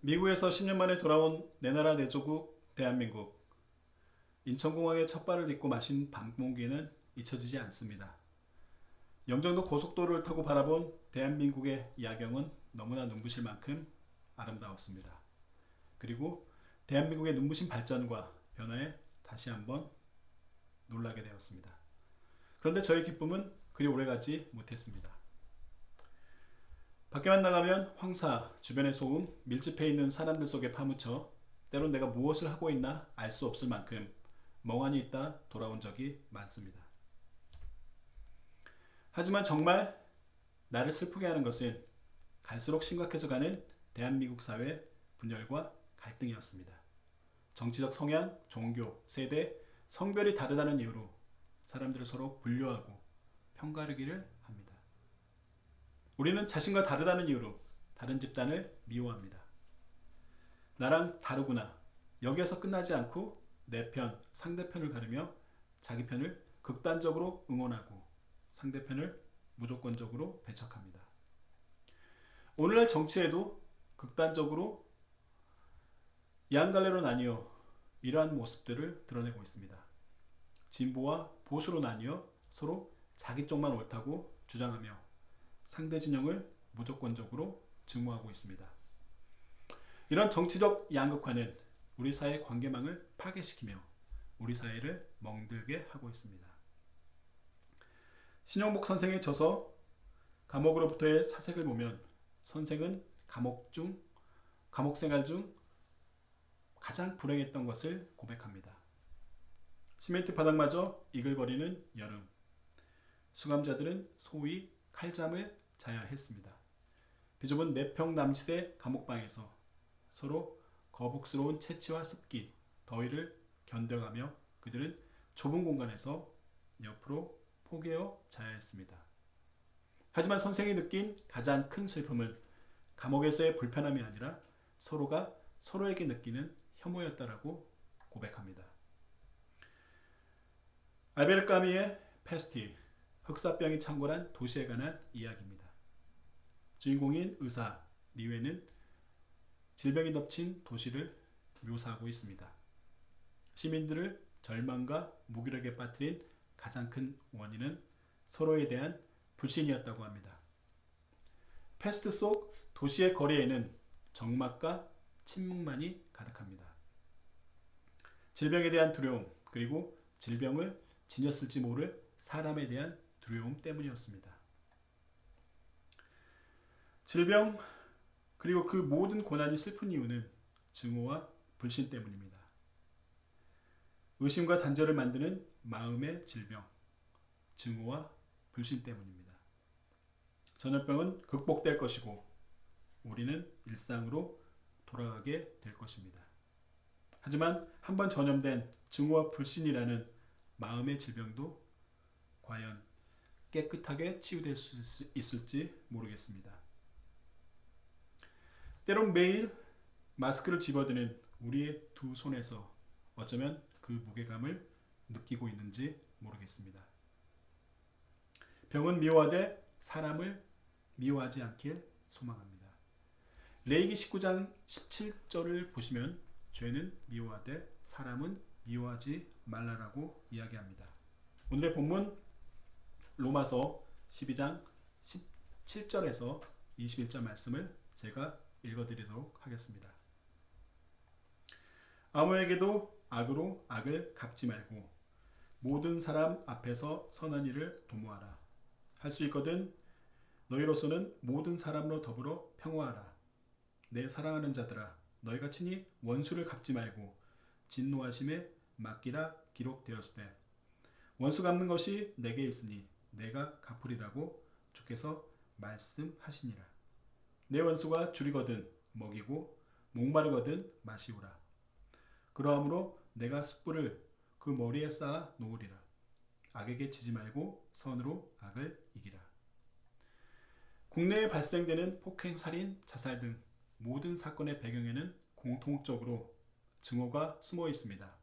미국에서 10년 만에 돌아온 내 나라 내 조국 대한민국. 인천공항에 첫 발을 딛고 마신 밤 공기는 잊혀지지 않습니다. 영종도 고속도로를 타고 바라본 대한민국의 야경은 너무나 눈부실 만큼 아름다웠습니다. 그리고 대한민국의 눈부신 발전과 변화에 다시 한번 놀라게 되었습니다. 그런데 저의 기쁨은 그리 오래가지 못했습니다. 밖에만 나가면 황사, 주변의 소음, 밀집해 있는 사람들 속에 파묻혀 때론 내가 무엇을 하고 있나 알 수 없을 만큼 멍하니 있다 돌아온 적이 많습니다. 하지만 정말 나를 슬프게 하는 것은 갈수록 심각해져 가는 대한민국 사회 분열과 갈등이었습니다. 정치적 성향, 종교, 세대, 성별이 다르다는 이유로 사람들을 서로 분류하고 평가르기를 합니다. 우리는 자신과 다르다는 이유로 다른 집단을 미워합니다. 나랑 다르구나. 여기에서 끝나지 않고 내 편, 상대편을 가르며 자기 편을 극단적으로 응원하고 상대편을 무조건적으로 배척합니다. 오늘날 정치에도 극단적으로 양갈래로 나뉘어 이러한 모습들을 드러내고 있습니다. 진보와 보수로 나뉘어 서로 자기 쪽만 옳다고 주장하며 상대 진영을 무조건적으로 증오하고 있습니다. 이런 정치적 양극화는 우리 사회 관계망을 파괴시키며 우리 사회를 멍들게 하고 있습니다. 신영복 선생의 저서 감옥으로부터의 사색을 보면 선생은 감옥 중 감옥 생활 중 가장 불행했던 것을 고백합니다. 시멘트 바닥마저 이글거리는 여름. 수감자들은 소위 칼잠을 자야 했습니다. 비좁은 네평 남짓의 감옥방에서 서로 거북스러운 채취와 습기, 더위를 견뎌가며 그들은 좁은 공간에서 옆으로 포개어 자야 했습니다. 하지만 선생이 느낀 가장 큰 슬픔은 감옥에서의 불편함이 아니라 서로가 서로에게 느끼는 혐오였다라고 고백합니다. 알베르 까미의 페스티, 흑사병이 창궐한 도시에 관한 이야기입니다. 주인공인 의사 리웨는 질병이 덮친 도시를 묘사하고 있습니다. 시민들을 절망과 무기력에 빠뜨린 가장 큰 원인은 서로에 대한 불신이었다고 합니다. 패스트 속 도시의 거리에는 적막과 침묵만이 가득합니다. 질병에 대한 두려움, 그리고 질병을 지녔을지 모를 사람에 대한 두려움 때문이었습니다. 질병, 그리고 그 모든 고난이 슬픈 이유는 증오와 불신 때문입니다. 의심과 단절을 만드는 마음의 질병, 증오와 불신 때문입니다. 전염병은 극복될 것이고 우리는 일상으로 돌아가게 될 것입니다. 하지만 한번 전염된 증오와 불신이라는 마음의 질병도 과연 깨끗하게 치유될 수 있을지 모르겠습니다. 때론 매일 마스크를 집어드는 우리의 두 손에서 어쩌면 그 무게감을 느끼고 있는지 모르겠습니다. 병은 미워하되 사람을 미워하지 않길 소망합니다. 레이기 19장 17절을 보시면 죄는 미워하되 사람은 미워하지 말라라고 이야기합니다. 오늘의 본문 로마서 12장 17절에서 21절 말씀을 제가 읽어드리도록 하겠습니다. 아무에게도 악으로 악을 갚지 말고 모든 사람 앞에서 선한 일을 도모하라. 할 수 있거든 너희로서는 모든 사람으로 더불어 평화하라. 내 사랑하는 자들아 너희가 친히 원수를 갚지 말고 진노하심에 맡기라 기록되었을 때 원수 갚는 것이 내게 있으니 내가 갚으리라고 주께서 말씀하시니라. 내 원수가 줄이거든 먹이고 목마르거든 마시우라. 그러함으로 내가 숯불을 그 머리에 쌓아 놓으리라. 악에게 지지 말고 선으로 악을 이기라. 국내에 발생되는 폭행, 살인, 자살 등 모든 사건의 배경에는 공통적으로 증오가 숨어 있습니다.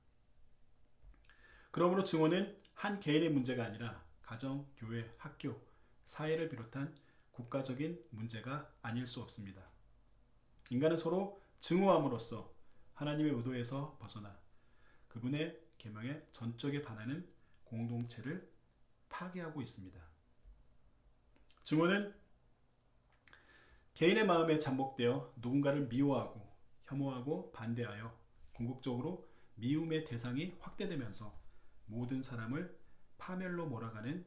그러므로 증오는 한 개인의 문제가 아니라 가정, 교회, 학교, 사회를 비롯한 국가적인 문제가 아닐 수 없습니다. 인간은 서로 증오함으로써 하나님의 의도에서 벗어나 그분의 계명에 전적에 반하는 공동체를 파괴하고 있습니다. 증오는 개인의 마음에 잠복되어 누군가를 미워하고 혐오하고 반대하여 궁극적으로 미움의 대상이 확대되면서 모든 사람을 파멸로 몰아가는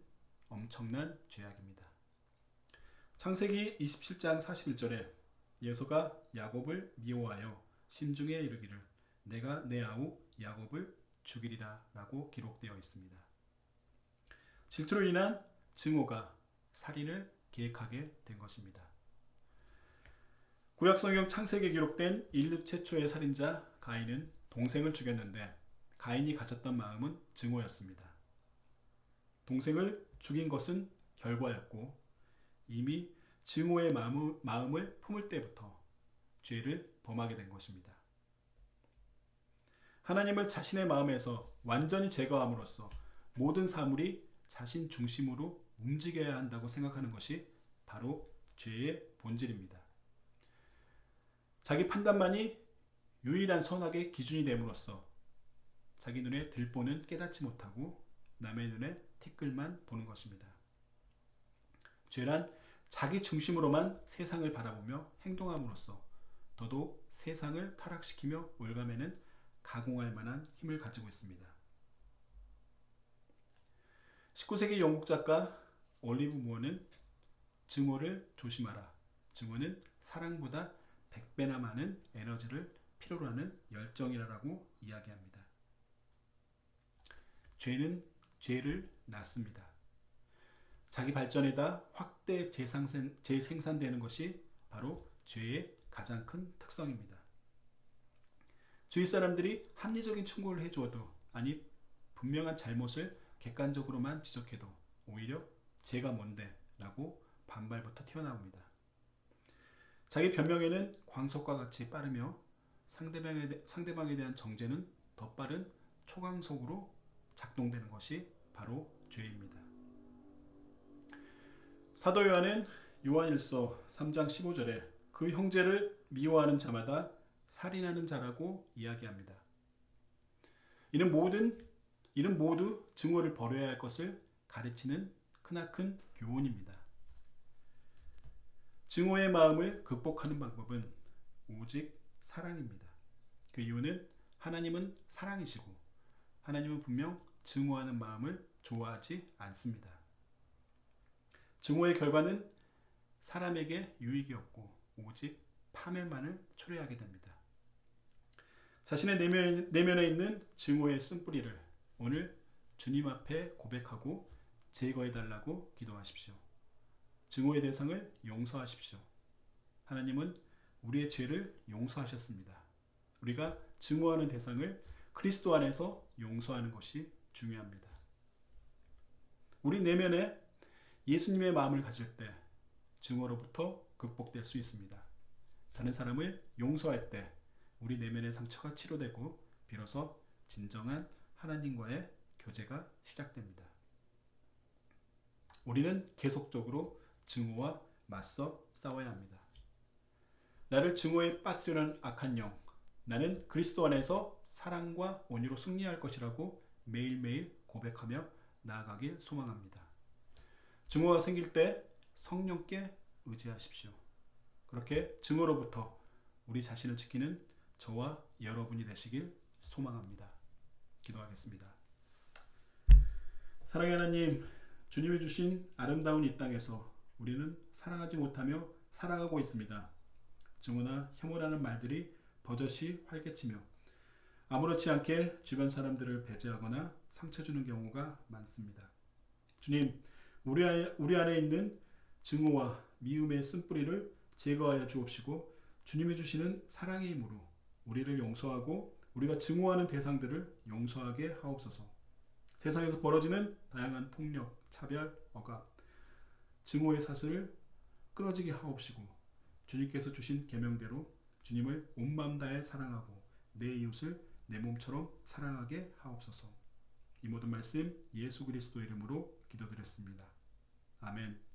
엄청난 죄악입니다. 창세기 27장 41절에 예서가 야곱을 미워하여 심중에 이르기를 내가 내 아우 야곱을 죽이리라라고 기록되어 있습니다. 질투로 인한 증오가 살인을 계획하게 된 것입니다. 구약성경 창세기에 기록된 인류 최초의 살인자 가인은 동생을 죽였는데 가인이 가졌던 마음은 증오였습니다. 동생을 죽인 것은 결과였고 이미 증오의 마음을 품을 때부터 죄를 범하게 된 것입니다. 하나님을 자신의 마음에서 완전히 제거함으로써 모든 사물이 자신 중심으로 움직여야 한다고 생각하는 것이 바로 죄의 본질입니다. 자기 판단만이 유일한 선악의 기준이 됨으로써 자기 눈에 들보는 깨닫지 못하고 남의 눈에 티끌만 보는 것입니다. 죄란 자기 중심으로만 세상을 바라보며 행동함으로써 더더욱 세상을 타락시키며 올가매는 가공할 만한 힘을 가지고 있습니다. 19세기 영국 작가 올리브 무어는 증오를 조심하라. 증오는 사랑보다 100배나 많은 에너지를 필요로 하는 열정이라고 이야기합니다. 죄는 죄를 낳습니다. 자기 발전에다 확대 재생산, 재생산되는 것이 바로 죄의 가장 큰 특성입니다. 주위 사람들이 합리적인 충고를 해주어도 아니 분명한 잘못을 객관적으로만 지적해도 오히려 제가 뭔데 라고 반발부터 튀어나옵니다. 자기 변명에는 광속과 같이 빠르며 상대방에, 대, 상대방에 대한 정죄는 더 빠른 초광속으로 작동되는 것이 바로 죄입니다. 사도 요한은 요한일서 3장 15절에 그 형제를 미워하는 자마다 살인하는 자라고 이야기합니다. 이는 모든 이는 모두 증오를 버려야 할 것을 가르치는 크나큰 교훈입니다. 증오의 마음을 극복하는 방법은 오직 사랑입니다. 그 이유는 하나님은 사랑이시고 하나님은 분명 증오하는 마음을 좋아하지 않습니다. 증오의 결과는 사람에게 유익이 없고 오직 파멸만을 초래하게 됩니다. 자신의 내면, 내면에 있는 증오의 쓴뿌리를 오늘 주님 앞에 고백하고 제거해 달라고 기도하십시오. 증오의 대상을 용서하십시오. 하나님은 우리의 죄를 용서하셨습니다. 우리가 증오하는 대상을 그리스도 안에서 용서하는 것이 중요합니다. 우리 내면에 예수님의 마음을 가질 때 증오로부터 극복될 수 있습니다. 다른 사람을 용서할 때 우리 내면의 상처가 치료되고 비로소 진정한 하나님과의 교제가 시작됩니다. 우리는 계속적으로 증오와 맞서 싸워야 합니다. 나를 증오에 빠뜨리는 악한 영, 나는 그리스도 안에서 사랑과 온유로 승리할 것이라고 매일매일 고백하며 나아가길 소망합니다. 증오가 생길 때 성령께 의지하십시오. 그렇게 증오로부터 우리 자신을 지키는 저와 여러분이 되시길 소망합니다. 기도하겠습니다. 사랑의 하나님, 주님이 주신 아름다운 이 땅에서 우리는 사랑하지 못하며 살아가고 있습니다. 증오나 혐오라는 말들이 버젓이 활개치며 아무렇지 않게 주변 사람들을 배제하거나 상처 주는 경우가 많습니다. 주님, 우리 안에, 우리 안에 있는 증오와 미움의 쓴뿌리를 제거하여 주옵시고 주님이 주시는 사랑의 힘으로 우리를 용서하고 우리가 증오하는 대상들을 용서하게 하옵소서. 세상에서 벌어지는 다양한 폭력, 차별, 억압, 증오의 사슬을 끊어지게 하옵시고 주님께서 주신 계명대로 주님을 온 마음 다해 사랑하고 내 이웃을 내 몸처럼 사랑하게 하옵소서. 이 모든 말씀 예수 그리스도 이름으로 기도드렸습니다. 아멘.